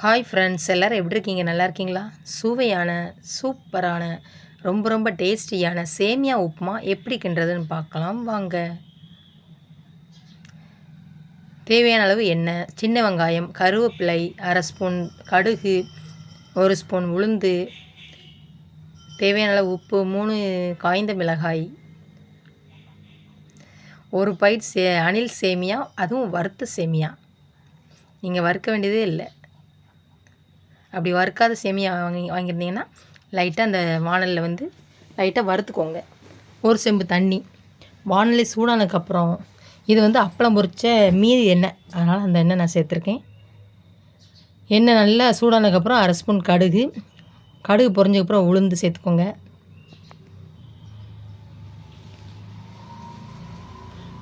Hi friends எல்லோரும் எப்படி இருக்கீங்க? நல்லா இருக்கீங்களா? சுவையான சூப்பரான ரொம்ப ரொம்ப டேஸ்டியான சேமியா உப்புமா எப்படி கிண்டுறதுன்னு பார்க்கலாம். வாங்க. தேவையான அளவு எண்ணெய் சின்ன வெங்காயம் கருவேப்பிலை அரை ஸ்பூன் கடுகு ஒரு ஸ்பூன் உளுந்து தேவையான அளவு உப்பு மூணு காய்ந்த மிளகாய் ஒரு பைட் சே அணில் சேமியா அதுவும் வறுத்த சேமியா. நீங்கள் வறுக்க வேண்டியதே இல்லை. அப்படி வறுக்காத சேமியா வாங்கி வாங்கியிருந்தீங்கன்னா லைட்டாக அந்த வானலில் வந்து லைட்டாக வறுத்துக்கோங்க. ஒரு செம்பு தண்ணி வானலி சூடானதுக்கப்புறம் இது வந்து அப்பளம் பொறிச்ச மீதி எண்ணெய். அதனால் அந்த எண்ணெய் நான் சேர்த்துருக்கேன். எண்ணெய் நல்லா சூடானதுக்கப்புறம் அரை ஸ்பூன் கடுகு. கடுகு பொறிஞ்சதுக்கப்புறம் உளுந்து சேர்த்துக்கோங்க.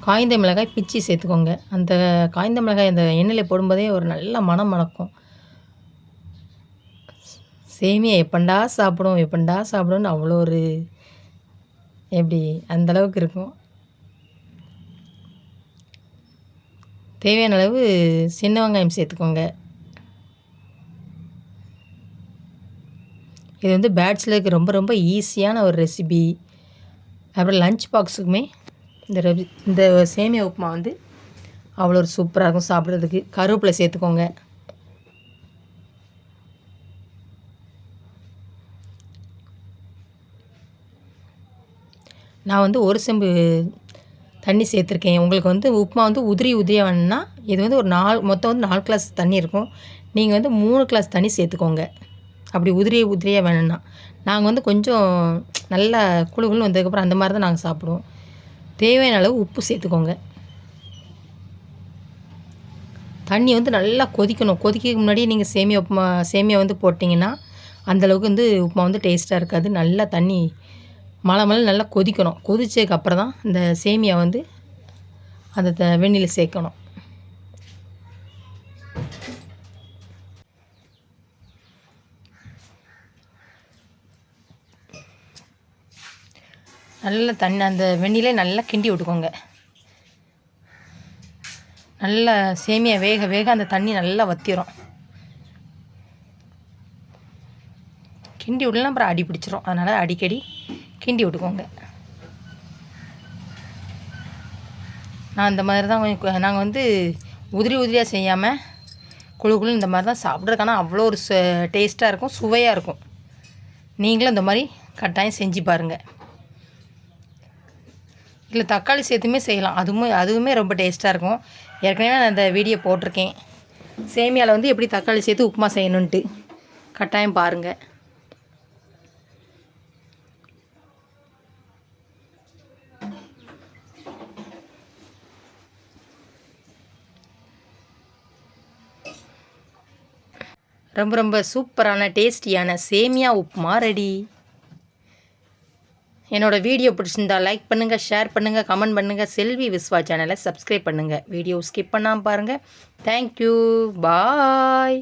காய்ந்த மிளகாய் பிச்சு சேர்த்துக்கோங்க. அந்த காய்ந்த மிளகாய் அந்த எண்ணெயில் போடும்போதே ஒரு நல்ல மனம் மணக்கும். சேமியா எப்பண்டா சாப்பிடும் எப்பண்டா சாப்பிடும்னு அவ்வளோ ஒரு எப்படி அந்தளவுக்கு இருக்கும். தேவையான அளவு சின்ன வெங்காயம் சேர்த்துக்கோங்க. இது வந்து பேட்ஸ்லருக்கு ரொம்ப ரொம்ப ஈஸியான ஒரு ரெசிபி. அப்புறம் லஞ்ச் பாக்ஸுக்குமே இந்த ரெசி இந்த சேமியா உப்புமா வந்து அவ்வளோ ஒரு சூப்பராக இருக்கும் சாப்பிட்றதுக்கு. கருவேப்பிலை சேர்த்துக்கோங்க. நான் வந்து ஒரு செம்பு தண்ணி சேர்த்துருக்கேன். உங்களுக்கு வந்து உப்புமா வந்து உதிரி உதிரியாக வேணும்னா இது வந்து ஒரு நாலு மொத்தம் வந்து நாலு கிளாஸ் தண்ணி இருக்கும். நீங்கள் வந்து மூணு கிளாஸ் தண்ணி சேர்த்துக்கோங்க. அப்படி உதிரி உதிரியாக வேணும்னா. நாங்கள் வந்து கொஞ்சம் நல்லா குழுகுன்னு வந்ததுக்கப்புறம் அந்த மாதிரி தான் நாங்கள் சாப்பிடுவோம். தேவையான அளவு உப்பு சேர்த்துக்கோங்க. தண்ணி வந்து நல்லா கொதிக்கணும். கொதிக்க முன்னாடியே நீங்கள் சேமியா உப்புமா சேமியா வந்து போட்டிங்கன்னா அந்தளவுக்கு வந்து உப்புமா வந்து டேஸ்ட்டாக இருக்காது. நல்லா தண்ணி மழை மழை நல்லா கொதிக்கணும். கொதிச்சதுக்கப்புறம் தான் இந்த சேமியா வந்து அந்த த சேர்க்கணும். நல்லா தண்ணி அந்த வெண்ணிலே நல்லா கிண்டி விட்டுக்கோங்க. நல்லா சேமியா வேக வேக அந்த தண்ணி நல்லா வத்திரும். கிண்டி விடலாம் அப்புறம் அடி பிடிச்சிரும். அதனால் அடிக்கடி கிண்டி விட்டுக்கோங்க. நான் இந்த மாதிரி தான் கொஞ்சம் நாங்கள் வந்து உதிரி உதிரியாக செய்யாமல் குழு குழு இந்த மாதிரி தான் சாப்பிட்றதுக்கான அவ்வளோ ஒரு டேஸ்ட்டாக இருக்கும் சுவையாக இருக்கும். நீங்களும் இந்த மாதிரி கட்டாயம் செஞ்சு பாருங்கள் இல்லை தக்காளி சேர்த்துமே செய்யலாம். அதுவுமே அதுவுமே ரொம்ப டேஸ்ட்டாக இருக்கும். ஏற்கனவே நான் அந்த வீடியோ போட்டிருக்கேன். சேமியாவில் வந்து எப்படி தக்காளி சேர்த்து உப்புமா செய்யணுன்ட்டு கட்டாயம் பாருங்கள் ரொம்ப ரொம்ப சூப்பரான டேஸ்டியான சேமியா உப்புமா ரெடி. என்னோடய வீடியோ பிடிச்சிருந்தா லைக் பண்ணுங்கள் ஷேர் பண்ணுங்கள் கமெண்ட் பண்ணுங்கள் செல்வி விஸ்வா சேனலை சப்ஸ்கிரைப் பண்ணுங்கள் வீடியோ ஸ்கிப் பண்ணாமல் பாருங்கள் தேங்க்யூ பாய்